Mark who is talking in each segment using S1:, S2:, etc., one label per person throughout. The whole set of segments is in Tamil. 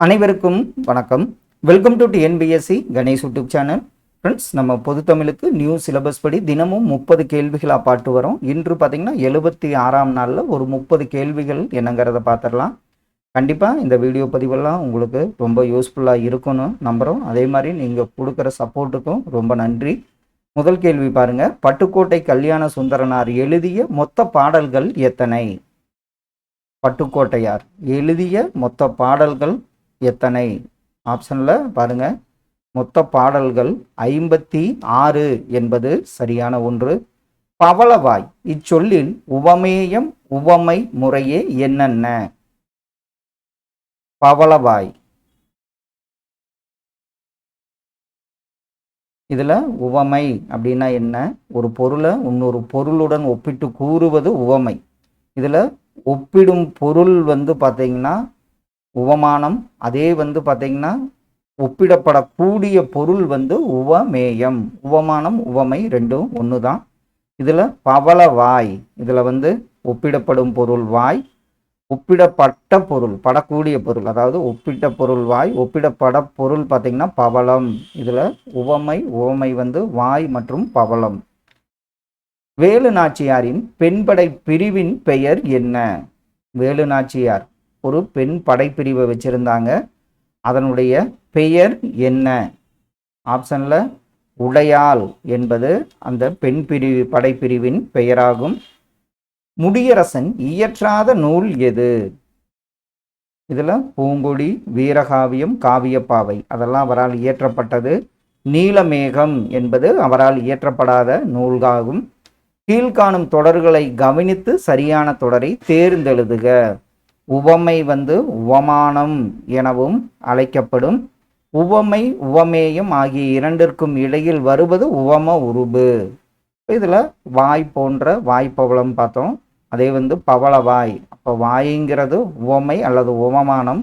S1: அனைவருக்கும் வணக்கம். Welcome to TNPSC Ganesh YouTube channel friends நம்ம பொது தமிழுக்கு நியூ சிலபஸ் படி தினமும் முப்பது கேள்விகளாக பாட்டு வரோம். இன்று பார்த்தீங்கன்னா எழுபத்தி ஆறாம் நாளில் ஒரு முப்பது கேள்விகள் என்னங்கிறத பார்த்துடலாம் கண்டிப்பாக இந்த வீடியோ பதிவெல்லாம் உங்களுக்கு ரொம்ப யூஸ்ஃபுல்லாக இருக்கணும் நம்புகிறோம் அதே மாதிரி நீங்கள் கொடுக்குற சப்போர்ட்டுக்கும் ரொம்ப நன்றி. முதல் கேள்வி பாருங்கள் பட்டுக்கோட்டை கல்யாண சுந்தரனார் எழுதிய மொத்த பாடல்கள் எத்தனை? பட்டுக்கோட்டையார் எழுதிய மொத்த பாடல்கள் எத்தனை ஆப்ஷனில் பாருங்கள் மொத்த பாடல்கள் ஐம்பத்தி ஆறு என்பது சரியான ஒன்று. பவளவாய் இச்சொல்லில் உவமேயம் உவமை முறையே என்னென்ன? பவளவாய். இதில் உவமை அப்படின்னா என்ன? ஒரு பொருளை இன்னொரு பொருளுடன் ஒப்பிட்டு கூறுவது உவமை. இதில் ஒப்பிடும் பொருள் வந்து பார்த்தீங்கன்னா உவமானம். அதே வந்து பார்த்தீங்கன்னா ஒப்பிடப்படக்கூடிய பொருள் வந்து உவமேயம். உவமானம் உவமை ரெண்டும் ஒன்று தான் இதில் பவள வாய் இதில் வந்து ஒப்பிடப்படும் பொருள் வாய் ஒப்பிடப்பட்ட பொருள் படக்கூடிய பொருள். அதாவது ஒப்பிட்ட பொருள் வாய் ஒப்பிடப்பட பொருள் பார்த்திங்கன்னா பவளம். இதில் உவமை உவமை வந்து வாய் மற்றும் பவளம். வேலு நாச்சியாரின் பெண்படை பிரிவின் பெயர் என்ன? வேலு நாச்சியார் ஒரு பெண் படைப்பிரிவை வச்சுருந்தாங்க. அதனுடைய பெயர் என்ன? ஆப்ஷனில் உடையாள் என்பது அந்த பெண் பிரிவு படைப்பிரிவின் பெயராகும். முடியரசன் இயற்றாத நூல் எது? இதில் பூங்கொடி வீரகாவியம் காவியப்பாவை. அதெல்லாம் அவரால் இயற்றப்பட்டது. நீலமேகம் என்பது அவரால் இயற்றப்படாத நூல்காகும். கீழ்காணும் தொடர்களை கவனித்து சரியான தொடரை தேர்ந்தெழுதுக. உவமை வந்து உவமானம் எனவும் அழைக்கப்படும். உவமை உவமேயம் ஆகிய இரண்டிற்கும் இடையில் வருவது உவம உருபு. இதில் வாய் போன்ற வாய்ப்பவளம் பார்த்தோம். அதே வந்து பவள வாய். அப்போ வாய்ங்கிறது உவமை அல்லது உவமானம்.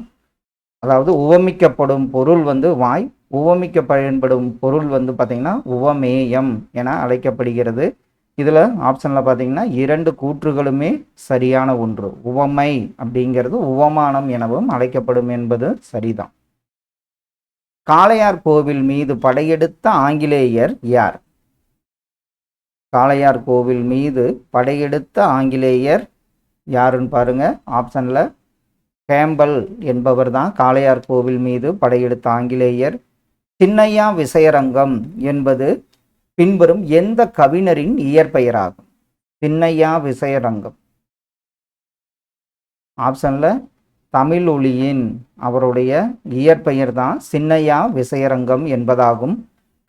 S1: அதாவது உவமிக்கப்படும் பொருள் வந்து வாய். உவமிக்க பயன்படும் பொருள் வந்து பார்த்திங்கன்னா உவமேயம் என அழைக்கப்படுகிறது. இதில் ஆப்ஷனில் பார்த்தீங்கன்னா இரண்டு கூற்றுகளுமே சரியான ஒன்று. உவமை அப்படிங்கிறது உவமானம் எனவும் அழைக்கப்படும் என்பது சரிதான். காளையார் கோவில் மீது படையெடுத்த ஆங்கிலேயர் யார்? காளையார் கோவில் மீது படையெடுத்த ஆங்கிலேயர் யாருன்னு பாருங்க. ஆப்ஷனில் கேம்பல் என்பவர் தான் காளையார் கோவில் மீது படையெடுத்த ஆங்கிலேயர். சின்னையா விசயரங்கம் என்பது பின்வரும் எந்த கவிஞரின் இயற்பெயராகும்? சின்னையா விசயரங்கம். ஆப்ஷனில் தமிழ் ஒளியின் அவருடைய இயற்பெயர் தான் சின்னையா விசயரங்கம் என்பதாகும்.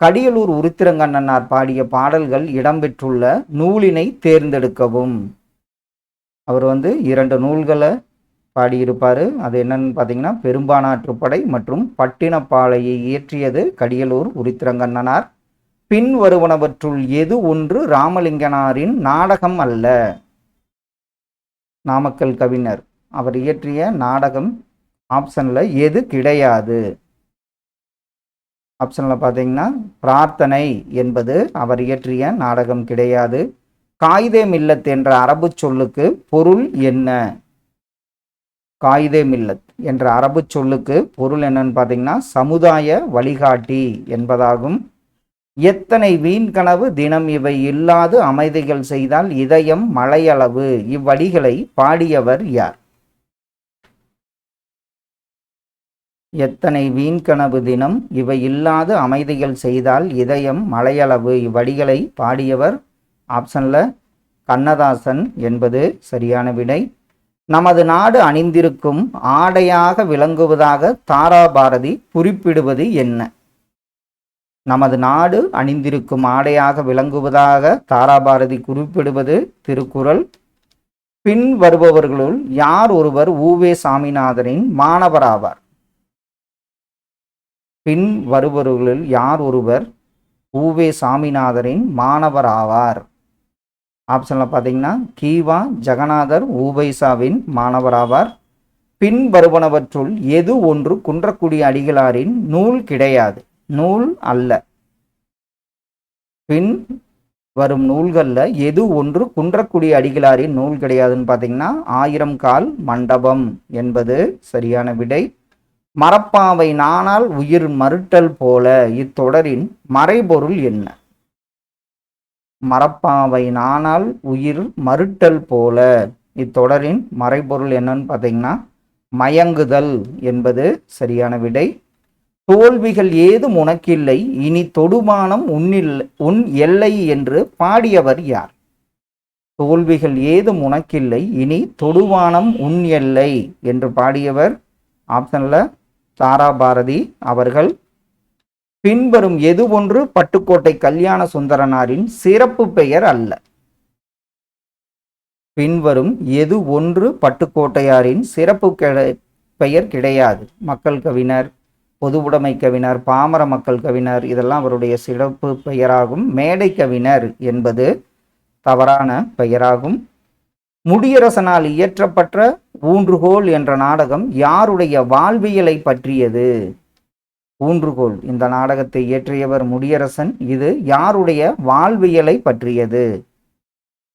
S1: கடியலூர் உருத்திரங்கண்ணனார் பாடிய பாடல்கள் இடம்பெற்றுள்ள நூலினை தேர்ந்தெடுக்கவும். அவர் வந்து இரண்டு நூல்களை பாடியிருப்பார். அது என்னன்னு பார்த்தீங்கன்னா பெரும்பானாற்றுப்படை மற்றும் பட்டினப்பாளையை இயற்றியது கடியலூர் உருத்திரங்கண்ணனார். பின் வருவனவற்றுள் எது ஒன்று ராமலிங்கனாரின் நாடகம் அல்ல? நாமக்கல் கவிஞர் அவர் இயற்றிய நாடகம் ஆப்ஷனில் எது கிடையாது? ஆப்ஷனில் பார்த்தீங்கன்னா பிரார்த்தனை என்பது அவர் இயற்றிய நாடகம் கிடையாது. காயிதே மில்லத் என்ற அரபு சொல்லுக்கு பொருள் என்ன? காயிதே மில்லத் என்ற அரபு சொல்லுக்கு பொருள் என்னன்னு பார்த்தீங்கன்னா சமுதாய வழிகாட்டி என்பதாகும். எத்தனை வீண்கனவு தினம் இவை இல்லாது அமைதிகள் செய்தால் இதயம் மழையளவு. இவ்வடிகளை பாடியவர் யார்? எத்தனை வீண்கனவு தினம் இவை இல்லாது அமைதிகள் செய்தால் இதயம் மலையளவு இவ்வடிகளை பாடியவர் ஆப்ஷனில் கண்ணதாசன் என்பது சரியான விடை. நமது நாடு அணிந்திருக்கும் ஆடையாக விளங்குவதாக தாராபாரதி குறிப்பிடுவது என்ன? நமது நாடு அணிந்திருக்கும் ஆடையாக விளங்குவதாக தாராபாரதி குறிப்பிடுவது திருக்குறள். பின் வருபவர்களுள் யார் ஒருவர் ஊவே சாமிநாதனின் மாணவராவார்? பின் வருபவர்களுள் யார் ஒருவர் ஊவே சாமிநாதரின் மாணவராவார்? ஆப்ஷனில் பார்த்தீங்கன்னா கீவா ஜெகநாதர் ஊபைசாவின் மாணவராவார். பின் வருவனவற்றுள் எது ஒன்று குன்றக்குடி அடிகளாரின் நூல் கிடையாது. நூல் அல்ல. பின் வரும் நூல்களில் எது ஒன்று குன்றக்குடி அடிகளாரின் நூல் கிடையாதுன்னு பார்த்தீங்கன்னா ஆயிரம் கால் மண்டபம் என்பது சரியான விடை. மரப்பாவை நானால் உயிர் மறுட்டல் போல இத்தொடரின் மறைபொருள் என்ன? மரப்பாவை நானால் உயிர் மறுட்டல் போல இத்தொடரின் மறைபொருள் என்னன்னு பார்த்தீங்கன்னா மயங்குதல் என்பது சரியான விடை. தோல்விகள் ஏதும் உனக்கில்லை இனி தொடுமானம் உன்னில் உன் எல்லை என்று பாடியவர் யார்? தோல்விகள் ஏதும் உனக்கில்லை இனி தொடுவானம் உன் எல்லை என்று பாடியவர் ஆப்ஷன்ல தாரா பாரதி அவர்கள். பின்வரும் எது ஒன்று பட்டுக்கோட்டை கல்யாண சுந்தரனாரின் சிறப்பு பெயர் அல்ல. பின்வரும் எது ஒன்று பட்டுக்கோட்டையாரின் சிறப்பு பெயர் கிடையாது. மக்கள் கவிஞர் பொதுவுடைமை கவிஞர் பாமர மக்கள் கவிஞர் இதெல்லாம் அவருடைய சிறப்பு பெயராகும். மேடை கவிஞர் என்பது தவறான பெயராகும். முடியரசனால் இயற்றப்பட்ட ஊன்றுகோல் என்ற நாடகம் யாருடைய வாழ்வியலை பற்றியது? ஊன்றுகோல். இந்த நாடகத்தை இயற்றியவர் முடியரசன். இது யாருடைய வாழ்வியலை பற்றியது?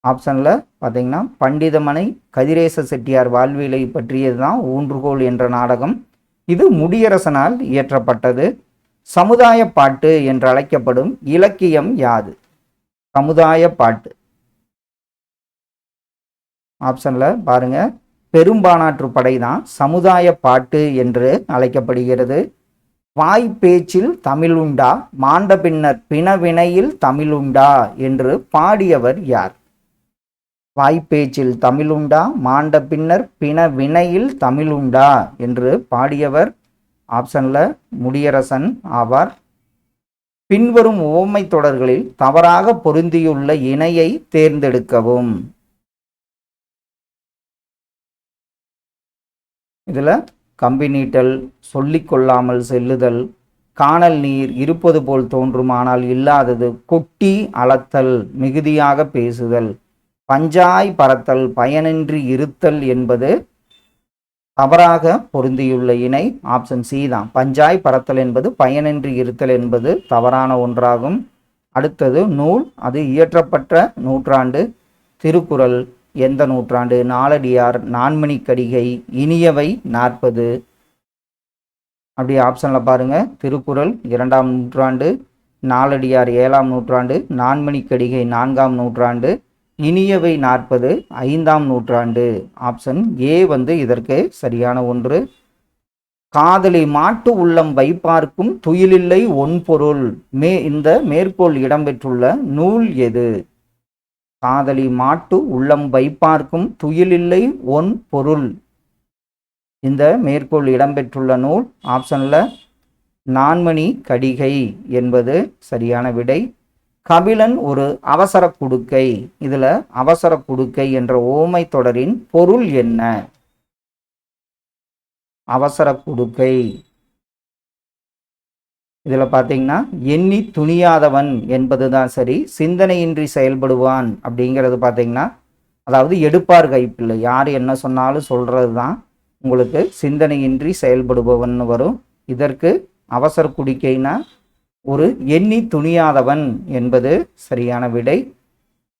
S1: ஆப்ஷனில் பார்த்தீங்கன்னா பண்டிதமனை கதிரேச செட்டியார் வாழ்வியலை பற்றியது தான் ஊன்றுகோல் என்ற நாடகம். இது முடியரசனால் இயற்றப்பட்டது. சமுதாய பாட்டு என்று அழைக்கப்படும் இலக்கியம் யாது? சமுதாய பாட்டு. ஆப்ஷன்ல பாருங்க. பெரும்பானாற்று படை தான் சமுதாய பாட்டு என்று அழைக்கப்படுகிறது. வாய் பேச்சில் தமிழுண்டா? மாண்ட பின்னர் பிணவினையில் தமிழுண்டா? என்று பாடியவர் யார்? வாய்ப்பேச்சில் தமிழுண்டா? மாண்ட பின்னர் பிண வினையில் தமிழுண்டா? என்று பாடியவர் ஆப்ஷன்ல முடியரசன் ஆவார். பின்வரும் ஓமை தொடர்களில் தவறாக பொருந்தியுள்ள இணையை தேர்ந்தெடுக்கவும். இதில் கம்பி நீட்டல் சொல்லிக் கொள்ளாமல் செல்லுதல் காணல் நீர் இருப்பது போல் தோன்றுமானால் இல்லாதது கொட்டி அளத்தல் மிகுதியாக பேசுதல். பஞ்சாய் பறத்தல் பயனின்றி இருத்தல் என்பது தவறாக பொருந்தியுள்ள இணை. ஆப்ஷன் சி தான். பஞ்சாய் பறத்தல் என்பது பயனின்றி இருத்தல் என்பது தவறான ஒன்றாகும். அடுத்தது நூல். அது இயற்றப்பட்ட நூற்றாண்டு. திருக்குறள் எந்த நூற்றாண்டு? நாலடியார் நான்மணி கடிகை இனியவை நாற்பது. அப்படி ஆப்ஷனில் பாருங்கள் திருக்குறள் இரண்டாம் நூற்றாண்டு நாலடியார் ஏழாம் நூற்றாண்டு நான்மணி கடிகை நான்காம் நூற்றாண்டு இனியவை நாற்பது ஐந்தாம் நூற்றாண்டு. ஆப்ஷன் ஏ வந்து இதற்கு சரியான ஒன்று. காதலி மாட்டு உள்ளம் வைப்பார்க்கும் துயிலில்லை ஒன்பொருள் மே இந்த மேற்கோள் இடம்பெற்றுள்ள நூல் எது? காதலி மாட்டு உள்ளம் வைப்பார்க்கும் துயிலில்லை ஒன் பொருள். இந்த மேற்கோள் இடம்பெற்றுள்ள நூல். ஆப்ஷனில் நான்மணி கடிகை என்பது சரியான விடை. கபிலன் ஒரு அவசர குடுக்கை. இதில் அவசர குடுக்கை என்ற ஓமை தொடரின் பொருள் என்ன? அவசர குடுக்கை. இதில் பார்த்தீங்கன்னா எண்ணி துணியாதவன் என்பது தான் சரி சிந்தனையின்றி செயல்படுவான் அப்படிங்கிறது பார்த்தீங்கன்னா அதாவது எடுப்பார் கைப்பிள்ளை. யார் என்ன சொன்னாலும் சொல்கிறது தான் உங்களுக்கு சிந்தனையின்றி செயல்படுபவன் வரும். இதற்கு அவசர குடிக்கைனா ஒரு எண்ணி துணியாதவன் என்பது சரியான விடை.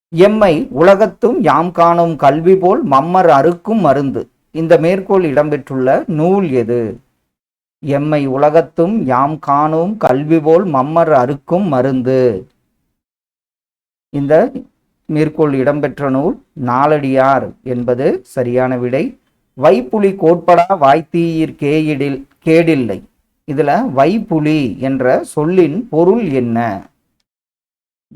S1: எம்மை உலகத்தும் யாம் காணும் கல்வி போல் மம்மர் அறுக்கும் மருந்து. இந்த மேற்கோள் இடம்பெற்றுள்ள நூல் எது? எம்மை உலகத்தும் யாம் காணும் கல்வி போல் மம்மர் அறுக்கும் மருந்து. இந்த மேற்கோள் இடம்பெற்ற நூல் நாளடியார் என்பது சரியான விடை. வைப்புலி கோட்படா வாய்த்தீயிற் கேயிடில் கேடில்லை. இதில் வைப்புலி என்ற சொல்லின் பொருள் என்ன?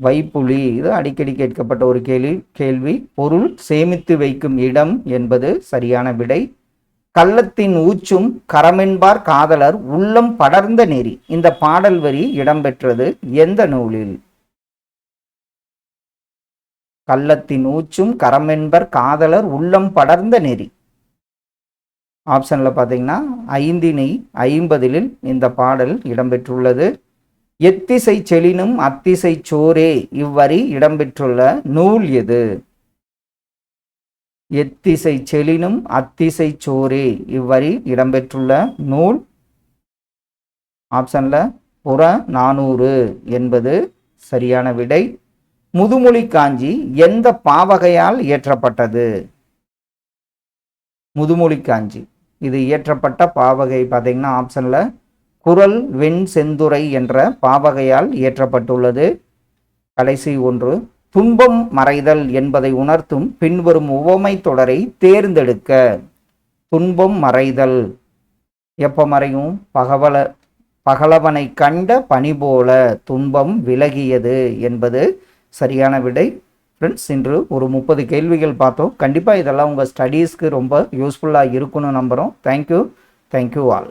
S1: வைப்புலி இது அடிக்கடி கேட்கப்பட்ட ஒரு கேள்வி கேள்வி. பொருள் சேமித்து வைக்கும் இடம் என்பது சரியான விடை. கள்ளத்தின் ஊச்சும் கரமென்பார் காதலர் உள்ளம் படர்ந்த நெறி. இந்த பாடல் வரி இடம்பெற்றது எந்த நூலில்? கள்ளத்தின் ஊச்சும் கரமென்பர் காதலர் உள்ளம் படர்ந்த நெறி. ஆப்ஷனில் பார்த்தீங்கன்னா ஐந்தினை ஐம்பதிலில் இந்த பாடல் இடம்பெற்றுள்ளது. எத்திசை செலினும் அத்திசை சோரே இவ்வரி இடம்பெற்றுள்ள நூல் எது? எத்திசை செலினும் அத்திசை சோரே இவ்வரி இடம்பெற்றுள்ள நூல். ஆப்ஷனில் புற நானூறு என்பது சரியான விடை. முதுமொழி காஞ்சி எந்த பாவகையால் இயற்றப்பட்டது? முதுமொழி காஞ்சி. இது இயற்றப்பட்ட பாவகை பார்த்தீங்கன்னா ஆப்ஷனில் குரல் வெண் செந்துரை என்ற பாவகையால் இயற்றப்பட்டுள்ளது. கடைசி ஒன்று துன்பம் மறைதல் என்பதை உணர்த்தும் பின்வரும் உவமை தொடரை தேர்ந்தெடுக்க. துன்பம் மறைதல். எப்போ மறையும்? பகவல பகலவனை கண்ட பனி போல துன்பம் விலகியது என்பது சரியான விடை. ஃப்ரெண்ட்ஸ் இன்று ஒரு முப்பது கேள்விகள் பார்த்தோம். கண்டிப்பாக இதெல்லாம் உங்கள் ஸ்டடீஸ்க்கு ரொம்ப யூஸ்ஃபுல்லாக இருக்குன்னு நம்புகிறோம் தேங்க்யூ தேங்க்யூ ஆல்